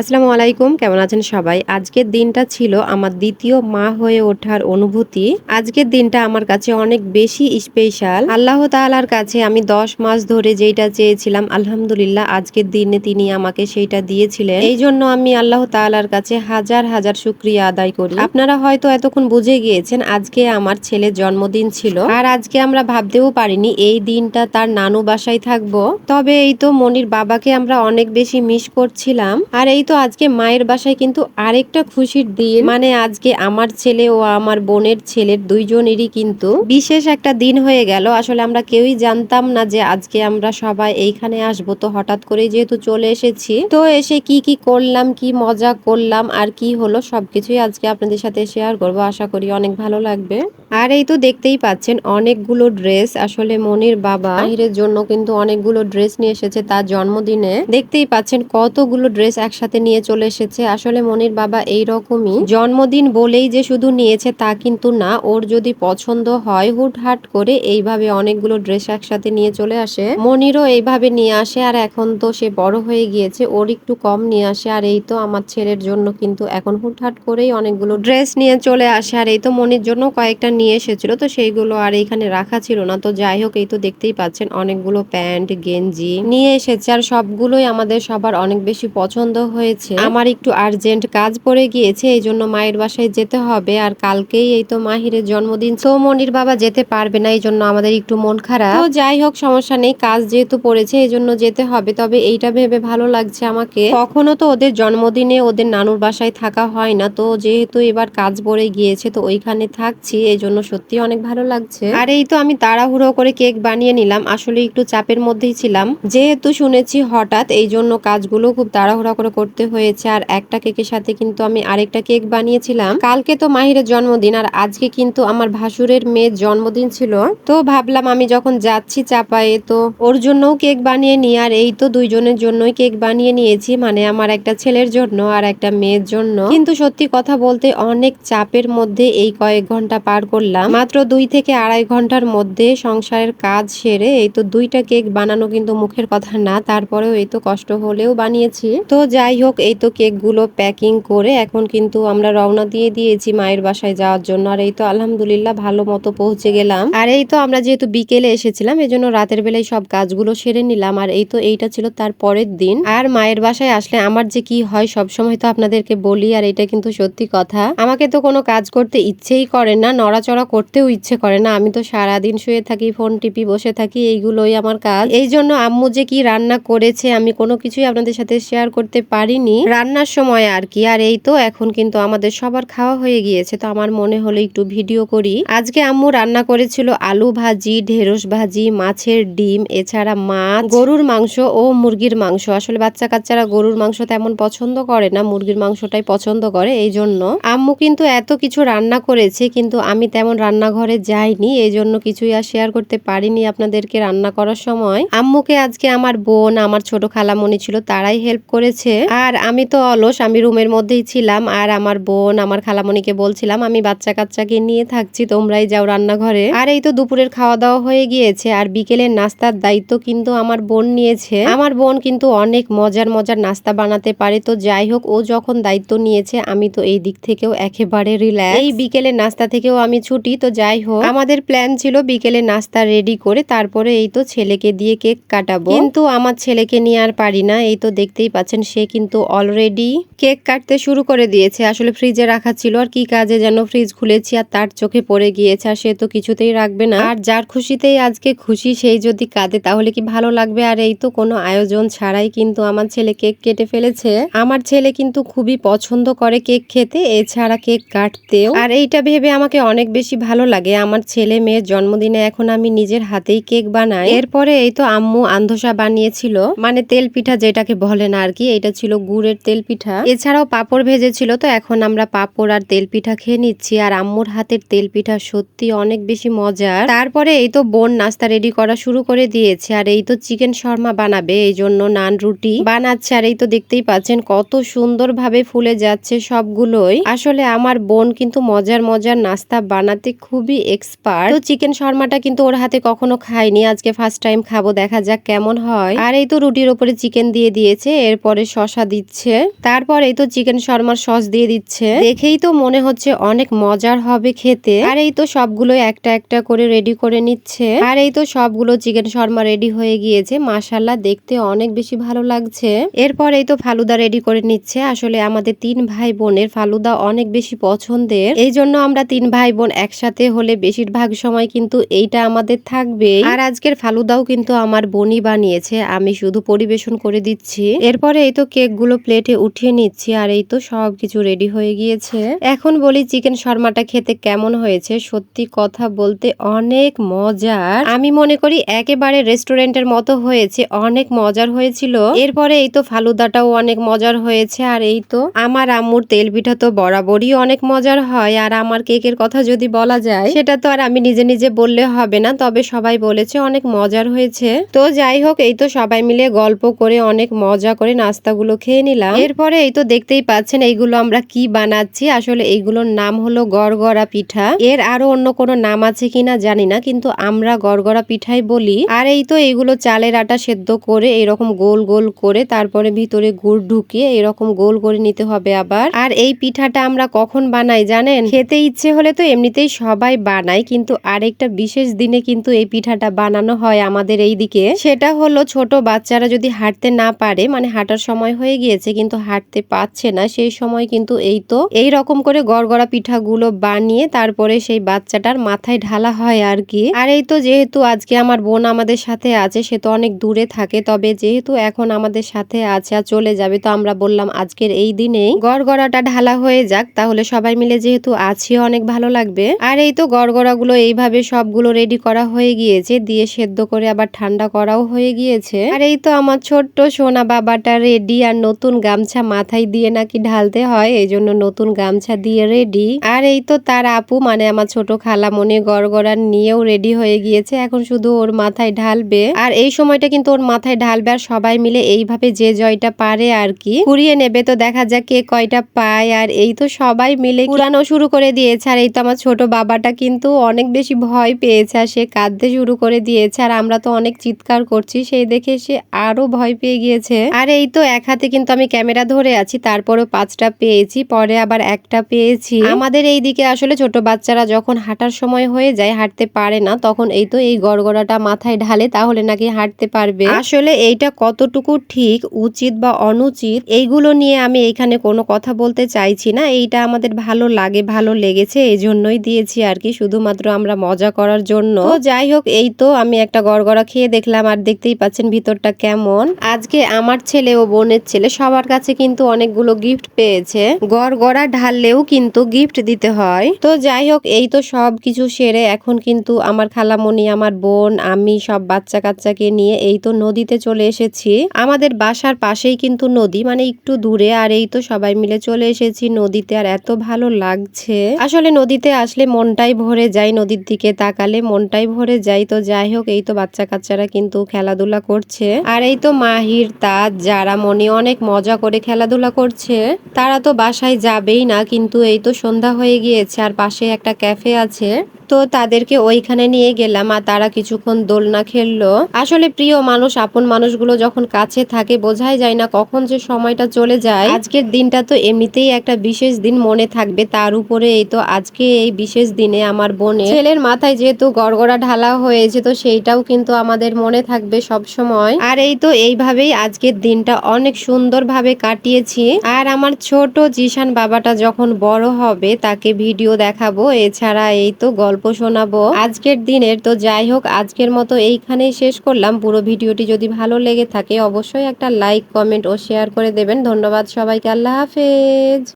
আসসালামু আলাইকুম, কেমন আছেন সবাই? আজকের দিনটা ছিল আমার দ্বিতীয় মা হয়ে ওঠার অনুভূতি। আজকের দিনটা আমার কাছে অনেক বেশি স্পেশাল। আল্লাহ তাআলার কাছে আমি দশ মাস ধরে যেটা চেয়েছিলাম, আলহামদুলিল্লাহ আজকের দিনে তিনি আমাকে সেইটা দিয়েছিলেন। এই জন্য আমি আল্লাহ তাআলার কাছে হাজার হাজার শুক্রিয়া আদায় করি। আপনারা হয়তো এতক্ষণ বুঝে গিয়েছেন, আজকে আমার ছেলের জন্মদিন ছিল। আর আজকে আমরা ভাবতেও পারিনি এই দিনটা তার নানু বাসায় থাকব। তবে এই তো মনির বাবাকে আমরা অনেক বেশি মিস করছিলাম। আর এই তো আজকে মায়ের বাসায় কিন্তু আরেকটা খুশির দিন। মানে আজকে আমার ছেলে ও আমার বোনের ছেলের দুইজনেরই কিন্তু বিশেষ একটা দিন হয়ে গেল। আসলে আমরা কেউই জানতাম না যে আজকে আমরা সবাই এইখানে আসব। তো হঠাৎ করে যেহেতু চলে এসেছি, তো এসে কি কি করলাম, কি মজা করলাম, আর কি হলো সবকিছুই আজকে আপনাদের সাথে শেয়ার করব। আশা করি অনেক ভালো লাগবে। আর এই তো দেখতেই পাচ্ছেন অনেকগুলো ড্রেস আসলে মনির বাবা বাহিরের জন্য কিন্তু অনেকগুলো ড্রেস নিয়ে এসেছে তার জন্মদিনে। দেখতেই পাচ্ছেন কতগুলো ড্রেস একসাথে নিয়ে চলে এসেছে। আসলে মনির বাবা এই রকমই জন্মদিন বলেই যে শুধু নিয়েছে তা কিন্তু না, ওর যদি পছন্দ হয় হুটহাট করে এইভাবে অনেকগুলো ড্রেস একসাথে নিয়ে চলে আসে। মনিরও এইভাবে নিয়ে আসে আর এখন তো সে বড় হয়ে গিয়েছে, ওর একটু কম নিয়ে আসে আর এই তো আমার ছেলের জন্য কিন্তু এখন হুটহাট করেই অনেকগুলো ড্রেস নিয়ে চলে আসে আর এই তো মনির জন্য কয়েকটা নিয়ে এসেছিল, তো সেইগুলো আর এইখানে রাখা ছিল না। তো যাই হোক, এই তো দেখতেই পাচ্ছেন অনেকগুলো প্যান্ট, গেঞ্জি নিয়ে এসেছে আর সবগুলোই আমাদের সবার অনেক বেশি পছন্দ হয়েছে। আমার একটু আর্জেন্ট কাজ পড়ে গিয়েছে, এই জন্য মায়ের বাসায় যেতে হবে। আর কালকেই এই তো মাহিরের জন্মদিন, তো মনির বাবা যেতে পারবে না, এই জন্য আমাদের একটু মন খারাপ। তো যাই হোক, সমস্যা নেই, কাজ যেহেতু পড়েছে, এই জন্য যেতে হবে। তবে এইটা ভেবে ভালো লাগছে আমাকে। কখনো তো ওদের জন্মদিনে ওদের নানুর বাসায় থাকা হয় না, তো যেহেতু এবার কাজ পড়ে গিয়েছে, তো ওইখানে থাকছি, এই জন্য সত্যি অনেক ভালো লাগছে। আর এই তো আমি তাড়াহুড়ো করে কেক বানিয়ে নিলাম, আসলে একটু চাপের মধ্যেই ছিলাম। যেহেতু শুনেছি হঠাৎ, এই জন্য কাজগুলো খুব তাড়াহুড়া করে করতে হয়েছে আর একটা কেকের সাথে কিন্তু আমি আরেকটা কেক বানিয়েছিলাম। কালকে তো মাহিরের জন্মদিন আর আজকে কিন্তু আমার ভাসুরের মেয়ের জন্মদিন ছিল। তো ভাবলাম আমি যখন যাচ্ছি চাপায়ে তো ওর জন্যও কেক বানিয়ে নিই আর এই তো দুইজনের জন্যই কেক বানিয়ে নিয়েছি মানে আমার একটা ছেলের জন্য আর একটা মেয়ের জন্য। কিন্তু সত্যি কথা বলতে অনেক চাপের মধ্যে এই কয়েক ঘণ্টা পার করলাম। মাত্র দুই থেকে আড়াই ঘণ্টার মধ্যে সংসারের কাজ সেরে এই তো দুইটা কেক বানানো কিন্তু মুখের কথা না, তারপরেও এই তো কষ্ট হলেও বানিয়েছি। তো যাই হোক এই তো কেকগুলো প্যাকিং করে এখন কিন্তু আমরা রওনা দিয়ে দিয়েছি মায়ের বাসায় যাওয়ার জন্য। আর এই তো আলহামদুলিল্লাহ ভালো মতো পৌঁছে গেলাম। আর এই তো আমরা যেহেতু বিকেলে এসেছিলাম, এই জন্য রাতের বেলায় সব কাজগুলো সেরে নিলাম। আর এই তো এইটা ছিল তার পরের দিন। আর মায়ের বাসায় আসলে আমার যে কি হয়, সব সময় তো আপনাদেরকে বলি, আর এটা কিন্তু সত্যি কথা। আমাকে তো কোনো কাজ করতে ইচ্ছেই করে না, নড়াচড়া করতেও ইচ্ছে করে না। আমি তো সারাদিন শুয়ে থাকি, ফোন টিপি বসে থাকি, এইগুলোই আমার কাজ। এই জন্য আম্মু যে কি রান্না করেছে, আমি কোনো কিছুই আপনাদের সাথে শেয়ার করতে পারিনি। রান্নার সময় আর কি, আর এই তো এখন কিন্তু আমাদের সবার খাওয়া হয়ে গিয়েছে। তো আমার মনে হলো একটু ভিডিও করি। আজকে আম্মু রান্না করেছিল আলু ভাজি, ঢেঁড়স ভাজি, মাছের ডিম, এছাড়া মাছ, গরুর মাংস ও মুরগির মাংস। আসলে বাচ্চা কাচ্চারা গরুর মাংস তেমন পছন্দ করে না, মুরগির মাংসটাই পছন্দ করে এই জন্য আম্মু কিন্তু এত কিছু রান্না করেছে, কিন্তু আমি তেমন রান্নাঘরে যাইনি এই জন্য কিছুই আর শেয়ার করতে পারিনি আপনাদেরকে রান্না করার সময়। আম্মুকে আজকে আমার বোন, আমার ছোট খালামণি ছিল, তারাই হেল্প করেছে। আর আমি তো অলস, আমি রুমের মধ্যেই ছিলাম আর আমার বোন, আমার খালামণিকে বলছিলাম, আমি বাচ্চা কাচ্চাকে নিয়ে থাকছি, তোমরাই যাও রান্নাঘরে। আর এই তো দুপুরের খাওয়া দাওয়া হয়ে গিয়েছে আর বিকেলের নাস্তার দায়িত্ব কিন্তু আমার বোন নিয়েছে। আমার বোন কিন্তু অনেক মজার মজার নাস্তা বানাতে পারে, তো যাই হোক, ও যখন দায়িত্ব নিয়েছে, আমি তো এই দিক থেকেও একেবারে রিল্যাক্স এই বিকেলের নাস্তা থেকেও আমি ছুটি, তো যাই হোক, আমাদের প্ল্যান ছিল বিকেলে নাস্তা রেডি করে তারপরে এই তো ছেলেকে দিয়ে কেক কাটাবো। কিন্তু আমার ছেলেকে নিয়ে আর পারি না, এই তো দেখতেই পাচ্ছেন, সে কিন্তু অলরেডি কেক কাটতে শুরু করে দিয়েছে। আসলে ফ্রিজে রাখা ছিল আর কি কাজে যেন ফ্রিজ খুলেছি আর তার চোখে পড়ে গিয়েছে আর সে তো কিছুতেই রাখবে না। আর যার খুশিতেই আজকে খুশি, সেই যদি কাঁদে তাহলে কি ভালো লাগবে? আর এই তো কোনো আয়োজন ছাড়াই কিন্তু আমার ছেলে কেক কেটে ফেলেছে। আমার ছেলে কিন্তু খুবই পছন্দ করে কেক খেতে, এছাড়া কেক কাটতেও। আর এইটা ভেবে আমাকে অনেক বেশি ভালো লাগে। আমার ছেলে মেয়ের জন্মদিনে এখন আমি নিজের হাতেই কেক বানাই। এরপরে এই তো আম্মু আন্ধসা বানিয়েছিল। মানে তেল পিঠা যেটাকে বলে না আর কি, এটা ছিল গুড়ের তেল পিঠা এছাড়াও পাপড় ভেজেছিল তো এখন আমরা পাপড় আর তেল পিঠা খেয়ে নিচ্ছি। আর আম্মুর হাতের তেল পিঠা সত্যি অনেক বেশি মজার। তারপরে এই তো বোন নাস্তা রেডি করা শুরু করে দিয়েছে, আর এই তো চিকেন শর্মা বানাবে, এই জন্য নান রুটি বানাচ্ছে। আর এই তো দেখতেই পাচ্ছেন কত সুন্দর ভাবে ফুলে যাচ্ছে সবগুলোই। আসলে আমার বোন কিন্তু মজার মজার নাস্তা বানাতে খুবই এক্সপার্ট তো চিকেন শর্মাটা কিন্তু ওর হাতে কখনো খাইনি আজকে ফার্স্ট টাইম খাব, দেখা যাক কেমন হয়। আর এই তো রুটির ওপরে চিকেন দিয়ে দিয়েছে, এরপরে শশা দিচ্ছে। তারপর এই তো চিকেন শর্মার সস দিয়ে দিচ্ছে। দেখেই তো মনে হচ্ছে অনেক মজার হবে খেতে। আর এই তো সবগুলো একটা একটা করে রেডি করে নিচ্ছে। আর এই তো সবগুলো চিকেন শর্মা রেডি হয়ে গিয়েছে। মাসাল্লাহ দেখতে অনেক বেশি ভালো লাগছে। এরপর এই তো ফালুদা রেডি করে নিচ্ছে। আসলে আমাদের তিন ভাই বোনের ফালুদা অনেক বেশি পছন্দের। এই জন্য আমরা তিন ভাই বোন একসাথে হলে বেশিরভাগ সময় কিন্তু এইটা আমাদের থাকবে আর আজকের ফালুদাও কিন্তু আমার বোনই বানিয়েছে। আমি শুধু পরিবেশন করে দিচ্ছি। এরপরে এই তো কেক গুলো প্লেটে উঠিয়ে নিচ্ছি আর এই তো সব কিছু রেডি হয়ে গিয়েছে। এখন বলি চিকেন শর্মাটা খেতে কেমন হয়েছে? সত্যি কথা বলতে অনেক মজার। আমি মনে করি একেবারে রেস্টুরেন্টের মতো হয়েছে, অনেক মজার হয়েছিল। এরপরে এই তো ফালুদাটাও অনেক মজার হয়েছে আর এই তো আমার আম্মুর তেল পিঠা তো বরাবরই অনেক মজার হয়। আর আমার কেকের কথা যদি বলা যায়, সেটা তো আর আমি নিজে নিজে বললে হবে না, তবে সবাই বলেছে অনেক মজার হয়েছে। তো যাই হোক, এই তো সবাই মিলে গল্প করে অনেক মজা করে নাস্তাগুলো খেয়ে নিলাম। এরপরে এই তো দেখতেই পাচ্ছেন এইগুলো আমরা কি বানাচ্ছি। আসলে এইগুলোর নাম হলো গড়গড়া পিঠা। এর আরও অন্য কোনো নাম আছে কিনা জানি না, কিন্তু আমরা গড়গড়া পিঠাই বলি। আর এই তো এইগুলো চালের আটা সেদ্ধ করে এরকম গোল গোল করে তারপরে ভিতরে গুড় ঢুকিয়ে এরকম গোল করে নিতে হবে আবার। আর এই পিঠাটা আমরা কখন বানাই জানেন? খেতে ইচ্ছে হলে তো এমনিতেই সবাই বানায়, কিন্তু আরেকটা বিশেষ দিনে কিন্তু এই পিঠাটা বানানো হয় আমাদের এই দিকে সেটা হলো ছোট বাচ্চারা যদি হাঁটতে না পারে মানে হাঁটার সময় হয়ে গিয়েছে, কিন্তু হাঁটতে পারছে না। সেই সময় কিন্তু এই তো, এই রকম করে গড়গড়া পিঠাগুলো বানিয়ে তারপরে সেই বাচ্চাটার মাথায় ঢালা হয় আর কি। আর এই তো যেহেতু আজকে আমার বোন আমাদের সাথে আছে, সে তো অনেক দূরে থাকে, তবে যেহেতু এখন আমাদের সাথে আছে আর চলে যাবে, তো আমরা বললাম আজকের এই দিনেই গড়গড়াটা ঢালা হয়ে যাক। তাহলে সবাই মিলে যেহেতু আছি, অনেক ভালো লাগবে। আর এই তো গড়গড়াগুলো এইভাবে সবগুলো রেডি করা হয়ে গিয়েছে, দিয়ে সেদ্ধ করে আবার ঠান্ডা করাও হয়ে গিয়েছে। আর এই তো আমার ছোট্ট সোনা বাবাটা রেডি আর নতুন গামছা মাথায় দিয়ে নাকি ঢালতে হয়, এই জন্য নতুন গামছা দিয়ে রেডি আর এই তো তার আপু মানে আমার ছোট খালা মনে গড়গড়া নিয়েও রেডি হয়ে গিয়েছে, এখন শুধু ওর মাথায় ঢালবে। আর এই সময়টা কিন্তু ওর মাথায় ঢালবে আর সবাই মিলে এইভাবে যে জয়টা পারে আর কি। কুড়িয়ে নেবে তো দেখা যাক কে কয়টা পায়, আর এই তো সবাই মিলে কুড়ানো শুরু করে দিয়েছে। আর এই তো আমার ছোট বাবাটা কিন্তু অনেক বেশি ভয় পেয়েছে, আর সে কাঁদতে শুরু করে দিয়েছে। আর আমরা তো অনেক চিৎকার করছি, সেই দেখে সে আরও ভয় পেয়ে গিয়েছে। আর এই তো এক হাতে কিন্তু আমি ক্যামেরা ধরে আছি, তারপরেও পাঁচটা পেয়েছি, পরে আবার একটা পেয়েছি। আমাদের এই দিকে আসলে ছোট বাচ্চারা যখন হাঁটার সময় হয়ে যায়, হাঁটতে পারে না, তখন এই তো এই গড়গড়াটা মাথায় ঢালে, তাহলে নাকি হাঁটতে পারবে। আসলে এইটা কতটুকু ঠিক, উচিত বা অনুচিত, এইগুলো নিয়ে আমি এখানে কোনো কথা বলতে চাইছি না। এইটা আমাদের ভালো লাগে, ভালো লেগেছে এই জন্যই দিয়েছি আর কি, শুধুমাত্র আমরা মজা করার জন্য। যাই হোক, এই তো আমি একটা গড়গড়া খেয়ে দেখলাম, আর দেখতেই পাচ্ছেন ভিতরটা কেমন। আজকে আমার ছেলে ও বোনের ছেলে সবার কাছে কিন্তু অনেকগুলো গিফট পেয়েছে। গড় গড়া ঢাললেও কিন্তু গিফট দিতে হয়। তো যাই হোক, এই তো সব কিছু সেরে এখন কিন্তু আমার খালামণি, আমার বোন, আমি সব বাচ্চা কাচ্চাকে নিয়ে এই তো নদীতে চলে এসেছি। আমাদের বাসার পাশেই কিন্তু নদী মানে একটু দূরে, আর এই তো সবাই মিলে চলে এসেছি নদীতে, আর এত ভালো লাগছে। আসলে নদীতে আসলে মনটাই ভরে যায়, নদীর দিকে তাকালে মনটাই ভরে যায়। তো যাই হোক, এই তো বাচ্চা কাচ্চারা কিন্তু খেলাধুলা করছে। আর এই তো মাহির, তাজ যারা মনে অনেক মজা করে খেলাধুলা করছে। তারা তো বাসায় যাবেই না, কিন্তু এই তো সন্ধ্যা হয়ে গিয়েছে, আর পাশে একটা ক্যাফে আছে। তো তাদেরকে ওইখানে নিয়ে গেলাম আর তারা কিছুক্ষণ দোলনা খেললো। আসলে প্রিয় মানুষ, আপন মানুষগুলো যখন কাছে থাকে, বোঝাই যায় না কখন যে সময়টা চলে যায়। আজকের দিনটা তো এমনিতেই একটা বিশেষ দিন মনে থাকবে। তার উপরে এই তো আজকে এই বিশেষ দিনে আমার বোনের ছেলের মাথায় যেহেতু গড়গড়া ঢালা হয়েছে, তো সেইটাও কিন্তু আমাদের মনে থাকবে সব সময় আর এই তো এইভাবেই আজকের দিনটা অনেক সুন্দরভাবে কাটিয়েছি। আর আমার ছোট জিশান বাবাটা যখন বড় হবে, তাকে ভিডিও দেখাবো। এছাড়া এই তো গল্প শোনাবো। আজকের দিনের তো যাই হোক, আজকের মতো এইখানেই শেষ করলাম। পুরো ভিডিওটি যদি ভালো লেগে থাকে, অবশ্যই একটা লাইক, কমেন্ট ও শেয়ার করে দেবেন। ধন্যবাদ সবাইকে, আল্লাহ হাফেজ।